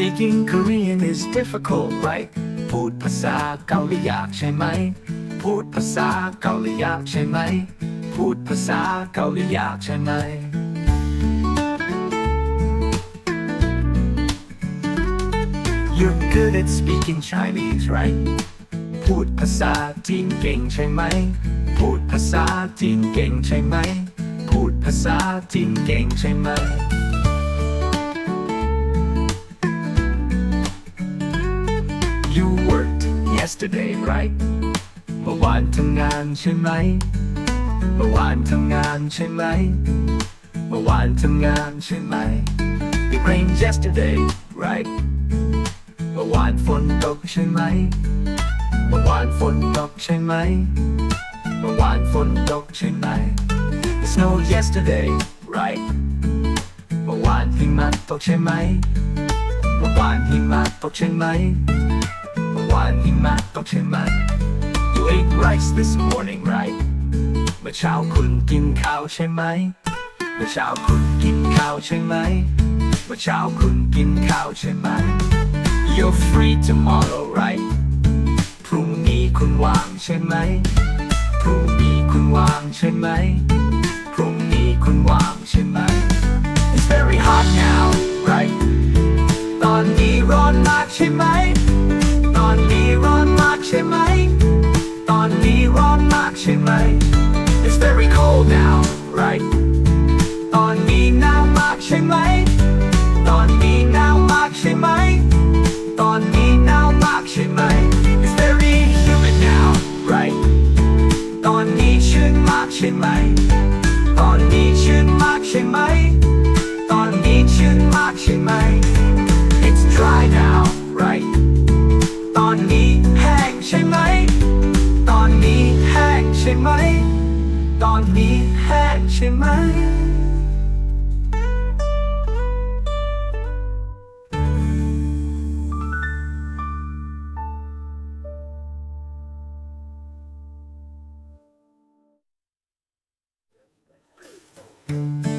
Speaking Korean is difficult right พูดภาษาเกาหลียากใช่ไหม พูดภาษาเกาหลียากใช่ไหม พูดภาษาเกาหลียากใช่ไหม You're good at speaking Chinese right พูดภาษาจีนเก่งใช่ไหม พูดภาษาจีนเก่งใช่ไหม พูดภาษาจีนเก่งใช่ไหม You worked yesterday right เมื่อวานทำงานใช่ไหม เมื่อวานทำงานใช่ไหม เมื่อวานทำงานใช่ไหม It rained yesterday right เมื่อวานฝนตกใช่ไหม เมื่อวานฝนตกใช่ไหม เมื่อวานฝนตกใช่ไหม It snowed yesterday right เมื่อวานหิมะตกใช่ไหม เมื่อวานหิมะตกใช่ไหม วานหิมะตกใช่ไหม You ate rice this morning right เมื่อเช้าคุณกินข้าวใช่ไหม เมื่อเช้าคุณกินข้าวใช่ไหม เมื่อเช้าคุณกินข้าวใช่ไหม You're free tomorrow right พรุ่งนี้คุณว่างใช่ไหม พรุ่งนี้คุณว่างใช่ไหม พรุ่งนี้คุณว่างใช่ไหม It's very hot now right ตอนนี้ร้อนมากใช่ไหม ร้อนมากใช่ไหม It's very cold now right ตอนนี้หนาวมากใช่ไหมตอนนี้หนาวมากใช่ไไหม ตอนนี้แห้งใช่ไหม thank you